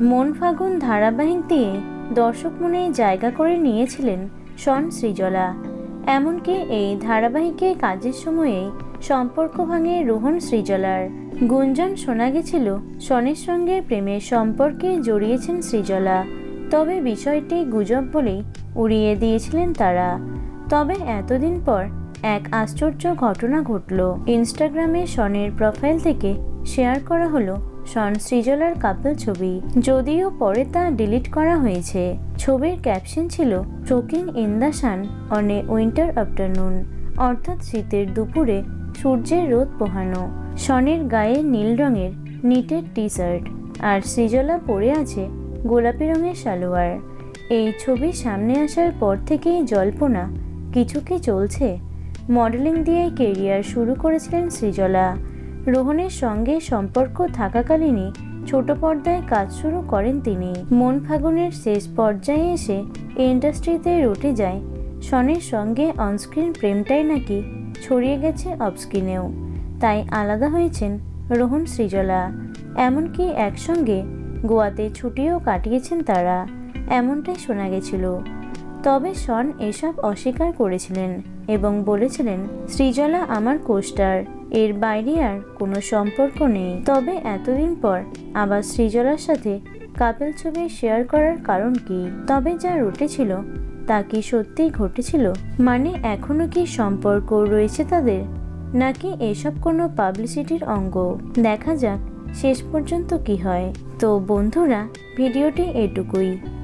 মন ফাগুন ধারাবাহিক দিয়ে দর্শক মনে জায়গা করে নিয়েছিলেন শন সৃজলা এমনকি এই ধারাবাহিকে কাজের সময়েই সম্পর্ক ভাঙে রোহন সৃজলার গুঞ্জন শোনা গেছিল, শনের সঙ্গে প্রেমের সম্পর্কে জড়িয়েছেন সৃজলা তবে বিষয়টি গুজব বলেই উড়িয়ে দিয়েছিলেন তারা। তবে এতদিন পর এক আশ্চর্য ঘটনা ঘটল। ইনস্টাগ্রামে শনের প্রোফাইল থেকে শেয়ার করা হলো শন সৃজলার কাপল ছবি। যদিও পরে তা ডিলিট করা হয়েছে। ছবির ক্যাপশন ছিল trekking in the sun on a winter afternoon অর্থাৎ শীতের দুপুরে সূর্যের রোদ পোহানো। শনের গায়ে নীল রঙের নিটের টি শার্ট আর সৃজলা পরে আছে গোলাপি রঙের সালোয়ার। এই ছবি সামনে আসার পর থেকেই জল্পনা, কিছু কি চলছে? মডেলিং দিয়ে কেরিয়ার শুরু করেছিলেন সৃজলা রোহনের সঙ্গে সম্পর্ক থাকাকালীনই ছোট পর্দায় কাজ শুরু করেন তিনি। মন ফাগুনের শেষ পর্যায়ে এসে ইন্ডাস্ট্রিতে রটে যায়। শনের সঙ্গে অনস্ক্রিন প্রেমটাই নাকি ছড়িয়ে গেছে অফস্ক্রিনেও। তাই আলাদা হয়েছেন রোহন সৃজলা এমনকি একসঙ্গে গোয়াতে ছুটিও কাটিয়েছেন তারা। এমনটাই শোনা গেছিল। তবে শন এসব অস্বীকার করেছিলেন এবং বলেছিলেন, শ্রীজলা আমার কোস্টার এর বাইরে আর কোনো সম্পর্ক নেই। তবে এতদিন পর আবার শ্রীজলার সাথে কাপেল ছবি শেয়ার করার কারণ কি? তবে যা রটেছিল, তা কি সত্যিই ঘটেছিল? মানে এখনও কি সম্পর্ক রয়েছে তাদের? নাকি এসব কোনো পাবলিসিটির অঙ্গ? দেখা যাক, শেষ পর্যন্ত কি হয়। তো বন্ধুরা, ভিডিওটি এটুকুই।